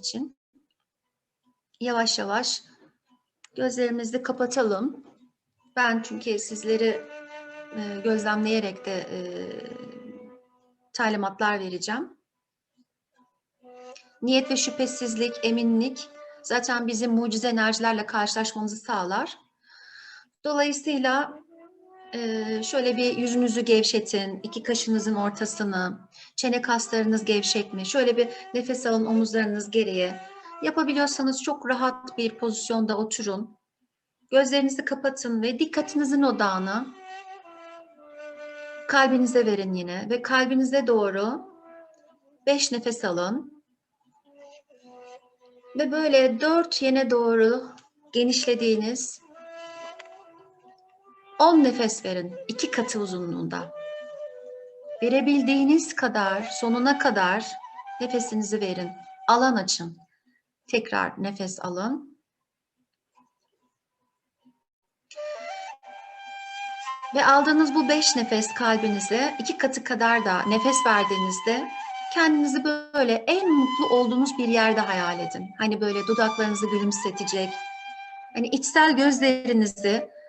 için. Yavaş yavaş gözlerimizi kapatalım. Ben çünkü sizleri e, gözlemleyerek de e, talimatlar vereceğim. Niyet ve şüphesizlik, eminlik zaten bizim mucize enerjilerle karşılaşmamızı sağlar. Dolayısıyla e, şöyle bir yüzünüzü gevşetin, iki kaşınızın ortasını, çene kaslarınız gevşek mi? Şöyle bir nefes alın omuzlarınız geriye. Yapabiliyorsanız çok rahat bir pozisyonda oturun. Gözlerinizi kapatın ve dikkatinizin odağını kalbinize verin yine ve kalbinize doğru beş nefes alın. Ve böyle dört yene doğru genişlediğiniz 10 nefes verin. iki katı uzunluğunda. Verebildiğiniz kadar, sonuna kadar nefesinizi verin. Alan açın. Tekrar nefes alın. Ve aldığınız bu beş nefes kalbinize iki katı kadar da nefes verdiğinizde kendinizi böyle en mutlu olduğunuz bir yerde hayal edin. Hani böyle dudaklarınızı gülümsetecek, hani içsel gözlerinizi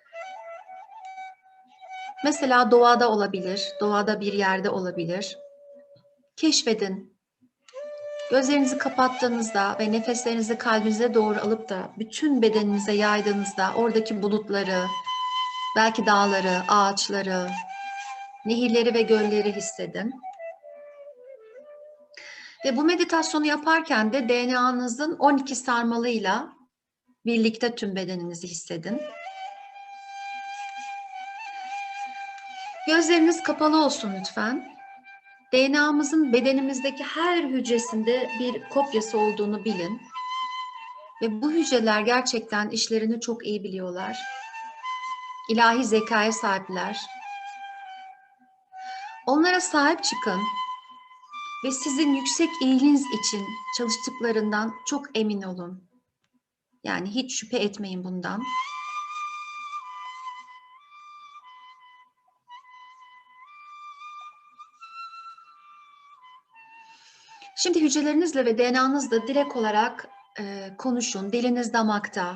mesela doğada olabilir, doğada bir yerde olabilir. Keşfedin. Gözlerinizi kapattığınızda ve nefeslerinizi kalbinize doğru alıp da bütün bedeninize yaydığınızda oradaki bulutları, belki dağları, ağaçları, nehirleri ve gölleri hissedin. Ve bu meditasyonu yaparken de DNA'nızın 12 sarmalıyla birlikte tüm bedeninizi hissedin. Gözleriniz kapalı olsun lütfen. DNA'mızın bedenimizdeki her hücresinde bir kopyası olduğunu bilin. Ve bu hücreler gerçekten işlerini çok iyi biliyorlar. İlahi zekaya sahipler. Onlara sahip çıkın ve sizin yüksek iyiliğiniz için çalıştıklarından çok emin olun. Yani hiç şüphe etmeyin bundan. Şimdi hücrelerinizle ve DNA'nızla direkt olarak e, konuşun. Diliniz damakta.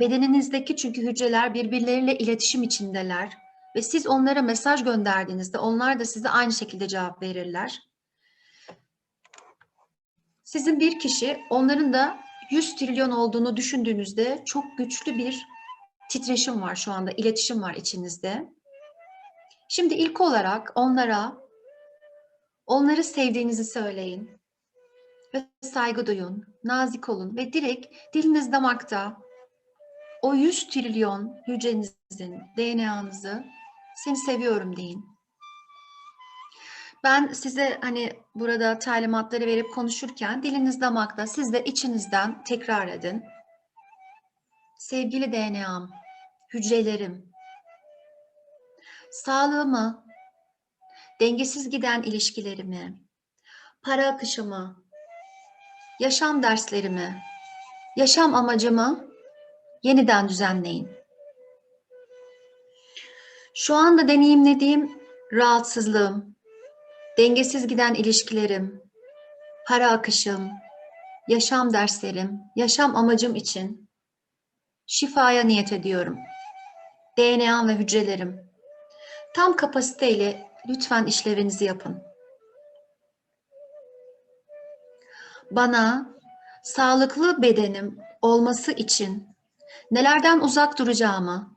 Bedeninizdeki çünkü hücreler birbirleriyle iletişim içindeler. Ve siz onlara mesaj gönderdiğinizde onlar da size aynı şekilde cevap verirler. Sizin bir kişi onların da 100 trilyon olduğunu düşündüğünüzde çok güçlü bir titreşim var şu anda, iletişim var içinizde. Şimdi ilk olarak onlara onları sevdiğinizi söyleyin ve saygı duyun, nazik olun ve direkt diliniz damakta o 100 trilyon hücrenizin DNA'nızı seni seviyorum deyin. Ben size hani burada talimatları verip konuşurken diliniz damakta siz de içinizden tekrar edin. Sevgili DNA'm, hücrelerim, sağlığımı, dengesiz giden ilişkilerimi, para akışımı, yaşam derslerimi, yaşam amacımı yeniden düzenleyin. Şu anda deneyimlediğim rahatsızlığım, dengesiz giden ilişkilerim, para akışım, yaşam derslerim, yaşam amacım için şifaya niyet ediyorum. DNA ve hücrelerim tam kapasiteyle lütfen işlevinizi yapın. Bana sağlıklı bedenim olması için nelerden uzak duracağımı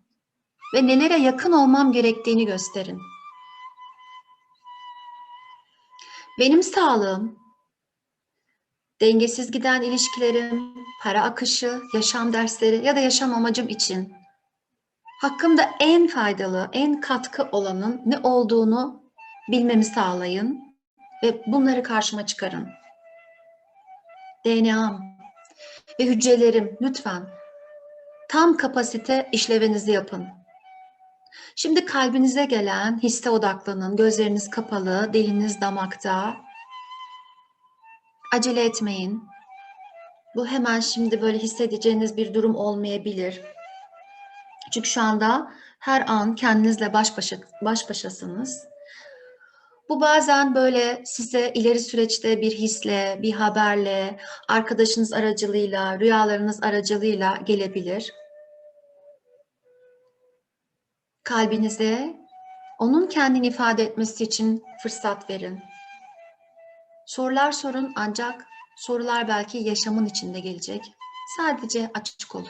ve nelere yakın olmam gerektiğini gösterin. Benim sağlığım, dengesiz giden ilişkilerim, para akışı, yaşam dersleri ya da yaşam amacım için hakkımda en faydalı, en katkı olanın ne olduğunu bilmemi sağlayın ve bunları karşıma çıkarın. DNA'm ve hücrelerim lütfen tam kapasite işlevinizi yapın. Şimdi kalbinize gelen hisse odaklanın. Gözleriniz kapalı, diliniz damakta. Acele etmeyin. Bu hemen şimdi böyle hissedeceğiniz bir durum olmayabilir. Çünkü şu anda her an kendinizle baş başa baş başasınız. Bu bazen böyle size ileri süreçte bir hisle, bir haberle, arkadaşınız aracılığıyla, rüyalarınız aracılığıyla gelebilir. Kalbinize onun kendini ifade etmesi için fırsat verin. Sorular sorun ancak sorular belki yaşamın içinde gelecek. Sadece açık olun.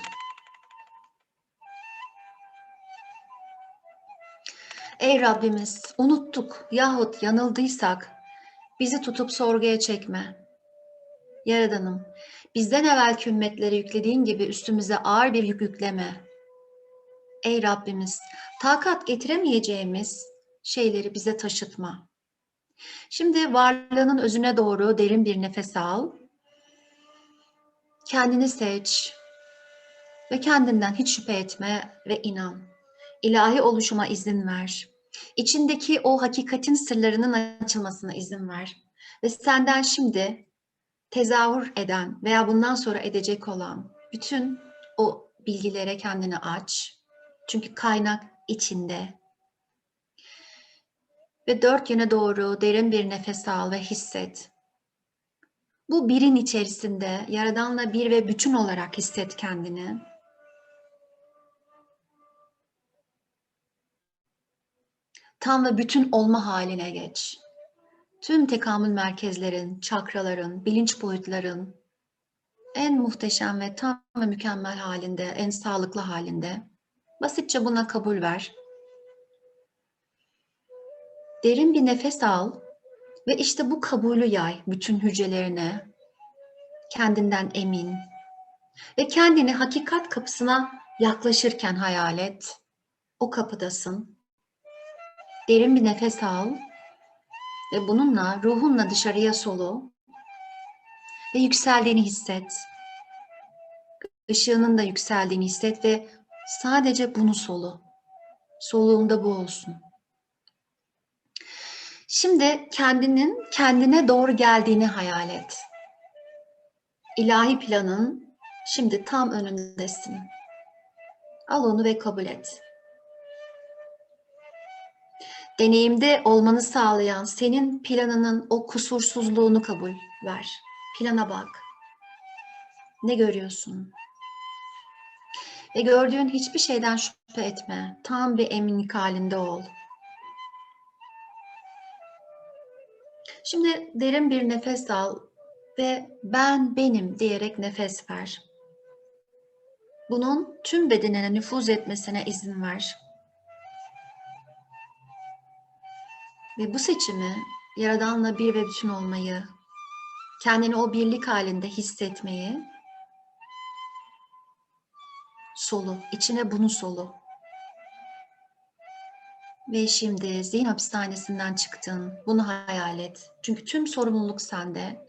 Ey Rabbimiz, unuttuk yahut yanıldıysak bizi tutup sorguya çekme. Yaradanım, bizden evvelki ümmetlere yüklediğin gibi üstümüze ağır bir yük yükleme. Ey Rabbimiz, takat getiremeyeceğimiz şeyleri bize taşıtma. Şimdi varlığının özüne doğru derin bir nefes al. Kendini seç ve kendinden hiç şüphe etme ve inan. İlahi oluşuma izin ver. İçindeki o hakikatin sırlarının açılmasına izin ver. Ve senden şimdi tezahür eden veya bundan sonra edecek olan bütün o bilgilere kendini aç. Çünkü kaynak içinde. Ve dört yöne doğru derin bir nefes al ve hisset. Bu birin içerisinde Yaradan'la bir ve bütün olarak hisset kendini. Tam ve bütün olma haline geç. Tüm tekamül merkezlerin, çakraların, bilinç boyutların en muhteşem ve tam ve mükemmel halinde, en sağlıklı halinde. Basitçe buna kabul ver. Derin bir nefes al ve işte bu kabulü yay bütün hücrelerine. Kendinden emin ve kendini hakikat kapısına yaklaşırken hayal et. O kapıdasın. Derin bir nefes al ve bununla ruhunla dışarıya solu ve yükseldiğini hisset. Işığının da yükseldiğini hisset ve sadece bunu solu. Soluğunda bu olsun. Şimdi kendinin kendine doğru geldiğini hayal et. İlahi planın şimdi tam önündesin. Al onu ve kabul et. Deneyimde olmanı sağlayan senin planının o kusursuzluğunu kabul ver. Plana bak. Ne görüyorsun? Ve gördüğün hiçbir şeyden şüphe etme. Tam bir eminlik halinde ol. Şimdi derin bir nefes al ve ben benim diyerek nefes ver. Bunun tüm bedenine nüfuz etmesine izin ver. Ve bu seçimi Yaradan'la bir ve bütün olmayı, kendini o birlik halinde hissetmeyi, solu, içine bunu solu. Ve şimdi zihin hapishanesinden çıktın. Bunu hayal et. Çünkü tüm sorumluluk sende.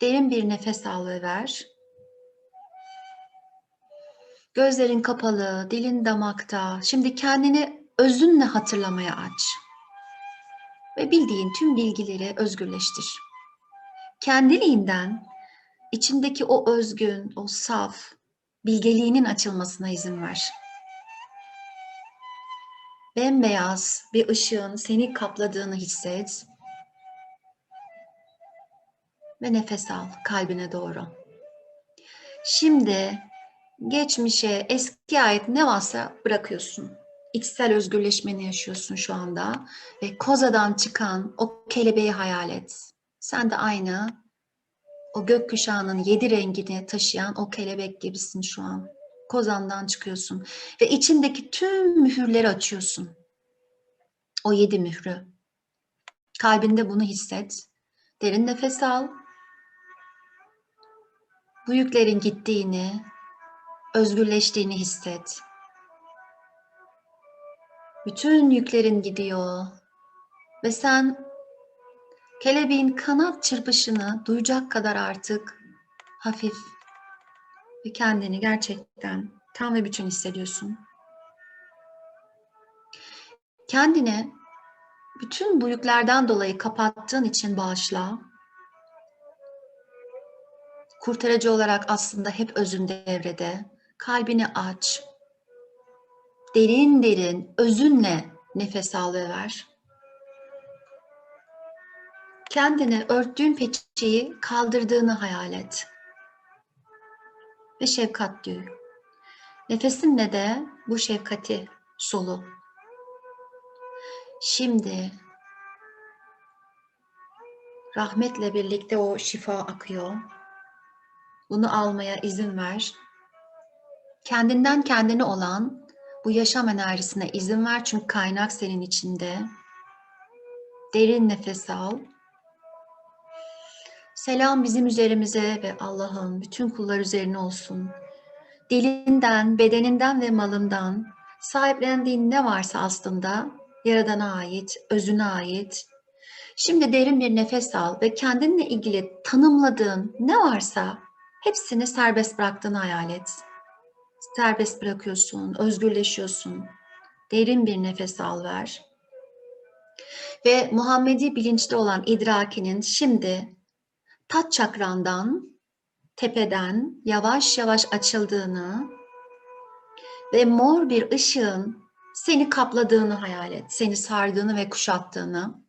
Derin bir nefes al ve ver. Gözlerin kapalı, dilin damakta. Şimdi kendini özünle hatırlamaya aç. Ve bildiğin tüm bilgileri özgürleştir. Kendiliğinden içindeki o özgün, o saf bilgeliğinin açılmasına izin ver bembeyaz bir ışığın seni kapladığını hisset. Ve nefes al kalbine doğru. Şimdi geçmişe, eski ait ne varsa bırakıyorsun. İçsel özgürleşmeni yaşıyorsun şu anda. Ve kozadan çıkan o kelebeği hayal et. Sen de aynı o gökkuşağının yedi rengini taşıyan o kelebek gibisin şu an kozandan çıkıyorsun ve içindeki tüm mühürleri açıyorsun. O yedi mührü. Kalbinde bunu hisset. Derin nefes al. Bu yüklerin gittiğini, özgürleştiğini hisset. Bütün yüklerin gidiyor ve sen kelebeğin kanat çırpışını duyacak kadar artık hafif ve kendini gerçekten tam ve bütün hissediyorsun. Kendine bütün bu yüklerden dolayı kapattığın için bağışla. Kurtarıcı olarak aslında hep özün devrede. Kalbini aç. Derin derin özünle nefes al ve kendine örttüğün peçeyi kaldırdığını hayal et. Ve şefkat duy. Nefesinle de bu şefkati solu. Şimdi rahmetle birlikte o şifa akıyor. Bunu almaya izin ver. Kendinden kendine olan bu yaşam enerjisine izin ver çünkü kaynak senin içinde. Derin nefes al. Selam bizim üzerimize ve Allah'ın bütün kullar üzerine olsun. Dilinden, bedeninden ve malından sahiplendiğin ne varsa aslında Yaradan'a ait, özüne ait. Şimdi derin bir nefes al ve kendinle ilgili tanımladığın ne varsa hepsini serbest bıraktığını hayal et. Serbest bırakıyorsun, özgürleşiyorsun. Derin bir nefes al ver. Ve Muhammedi bilinçli olan idrakinin şimdi tat çakrandan, tepeden yavaş yavaş açıldığını ve mor bir ışığın seni kapladığını hayal et. Seni sardığını ve kuşattığını.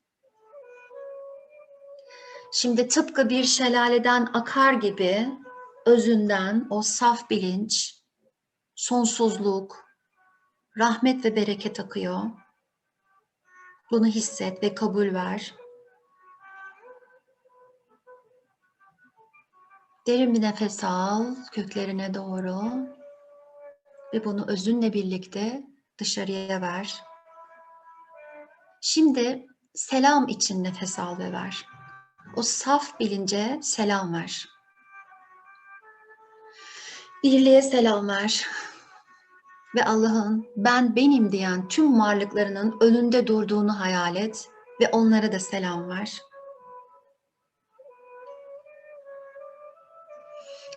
Şimdi tıpkı bir şelaleden akar gibi özünden o saf bilinç, sonsuzluk, rahmet ve bereket akıyor. Bunu hisset ve kabul ver. Derin bir nefes al köklerine doğru ve bunu özünle birlikte dışarıya ver. Şimdi selam için nefes al ve ver. O saf bilince selam ver. Birliğe selam ver. Ve Allah'ın ben benim diyen tüm varlıklarının önünde durduğunu hayal et ve onlara da selam ver.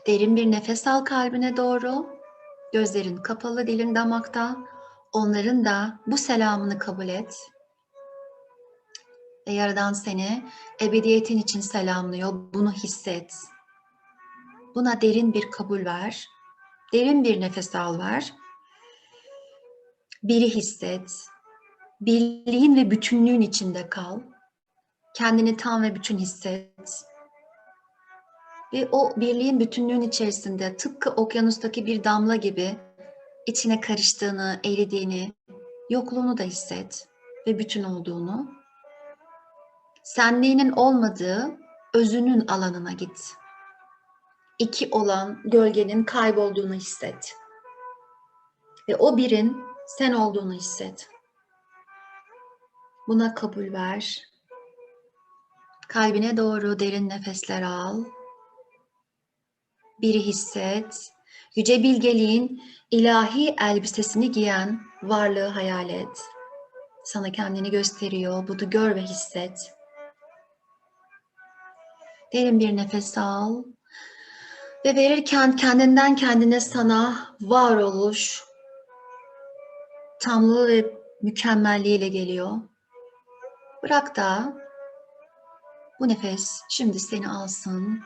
Derin bir nefes al kalbine doğru. Gözlerin kapalı, dilin damakta. Onların da bu selamını kabul et. Ve Yaradan seni ebediyetin için selamlıyor. Bunu hisset. Buna derin bir kabul ver. Derin bir nefes al ver. Biri hisset. Birliğin ve bütünlüğün içinde kal. Kendini tam ve bütün hisset. Ve o birliğin bütünlüğün içerisinde tıpkı okyanustaki bir damla gibi içine karıştığını, eridiğini, yokluğunu da hisset ve bütün olduğunu. Senliğinin olmadığı özünün alanına git. İki olan gölgenin kaybolduğunu hisset. Ve o birin sen olduğunu hisset. Buna kabul ver. Kalbine doğru derin nefesler al. Biri hisset. Yüce bilgeliğin ilahi elbisesini giyen varlığı hayal et. Sana kendini gösteriyor. Bunu gör ve hisset. Derin bir nefes al. Ve verirken kendinden kendine sana varoluş, tamlığı ve mükemmelliğiyle geliyor. Bırak da bu nefes şimdi seni alsın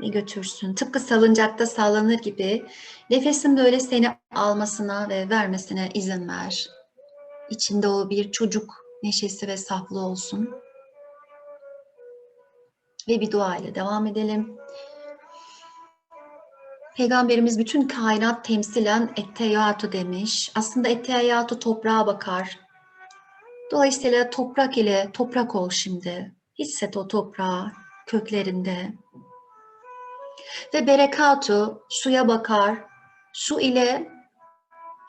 ve götürsün. Tıpkı salıncakta sallanır gibi nefesin böyle seni almasına ve vermesine izin ver. İçinde o bir çocuk neşesi ve saflığı olsun. Ve bir dua ile devam edelim. Peygamberimiz bütün kainat temsilen etteyatu demiş. Aslında etteyatu toprağa bakar. Dolayısıyla toprak ile toprak ol şimdi. Hisset o toprağı köklerinde. Ve berekatu suya bakar. Su ile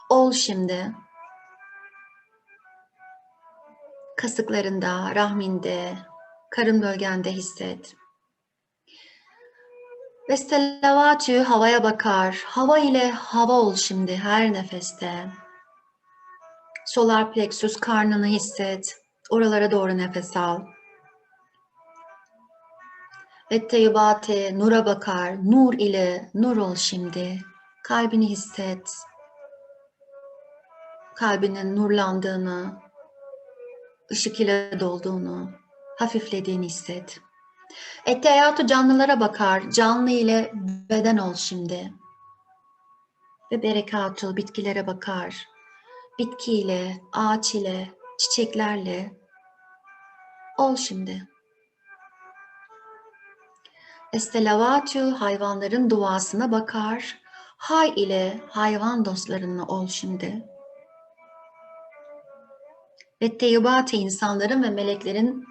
ol şimdi. Kasıklarında, rahminde, karın bölgende hisset. Ve selavatü havaya bakar. Hava ile hava ol şimdi her nefeste. Solar plexus karnını hisset. Oralara doğru nefes al. Ve teybate nura bakar. Nur ile nur ol şimdi. Kalbini hisset. Kalbinin nurlandığını, ışık ile dolduğunu, hafiflediğini hisset. Ette hayatı canlılara bakar. Canlı ile beden ol şimdi. Ve berekatü bitkilere bakar. Bitkiyle, ağaç ile, çiçeklerle ol şimdi. Estelavatü hayvanların duasına bakar. Hay ile hayvan dostlarınla ol şimdi. Ve teyyibat insanların ve meleklerin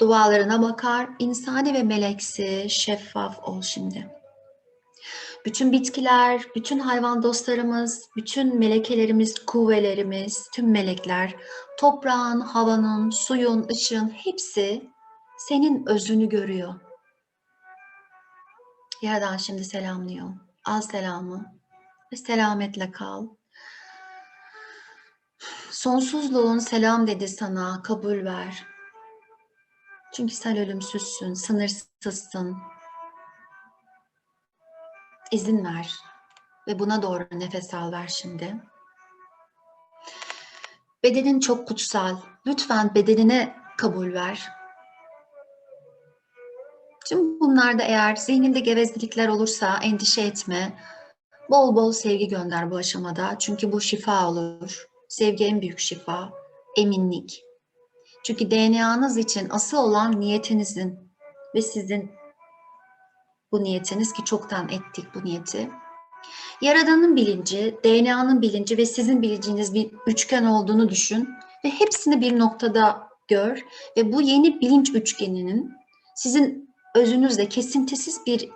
dualarına bakar. İnsani ve meleksi şeffaf ol şimdi. Bütün bitkiler, bütün hayvan dostlarımız, bütün melekelerimiz, kuvvelerimiz, tüm melekler, toprağın, havanın, suyun, ışığın hepsi senin özünü görüyor. Yaradan şimdi selamlıyor. Al selamı ve selametle kal. Sonsuzluğun selam dedi sana, kabul ver. Çünkü sen ölümsüzsün, sınırsızsın. İzin ver ve buna doğru nefes al ver şimdi. Bedenin çok kutsal. Lütfen bedenine kabul ver. Tüm bunlarda eğer zihninde gevezlikler olursa endişe etme. Bol bol sevgi gönder bu aşamada. Çünkü bu şifa olur. Sevgi en büyük şifa. Eminlik. Çünkü DNA'nız için asıl olan niyetinizin ve sizin bu niyetiniz ki çoktan ettik bu niyeti. Yaradanın bilinci, DNA'nın bilinci ve sizin bilinciniz bir üçgen olduğunu düşün ve hepsini bir noktada gör ve bu yeni bilinç üçgeninin sizin özünüzle kesintisiz bir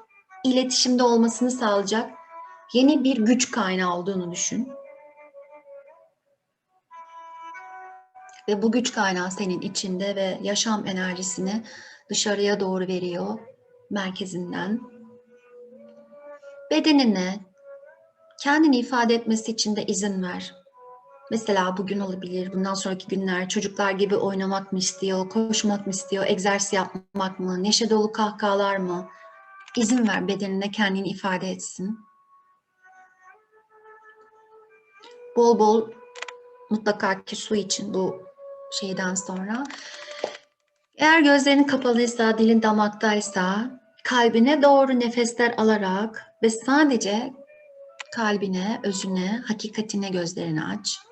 iletişimde olmasını sağlayacak yeni bir güç kaynağı olduğunu düşün. Ve bu güç kaynağı senin içinde ve yaşam enerjisini dışarıya doğru veriyor merkezinden. Bedenine kendini ifade etmesi için de izin ver. Mesela bugün olabilir, bundan sonraki günler çocuklar gibi oynamak mı istiyor, koşmak mı istiyor, egzersiz yapmak mı, neşe dolu kahkahalar mı? İzin ver bedenine kendini ifade etsin. Bol bol mutlaka ki su için bu şeyden sonra. Eğer gözlerin kapalıysa, dilin damaktaysa kalbine doğru nefesler alarak ve sadece kalbine, özüne, hakikatine gözlerini aç.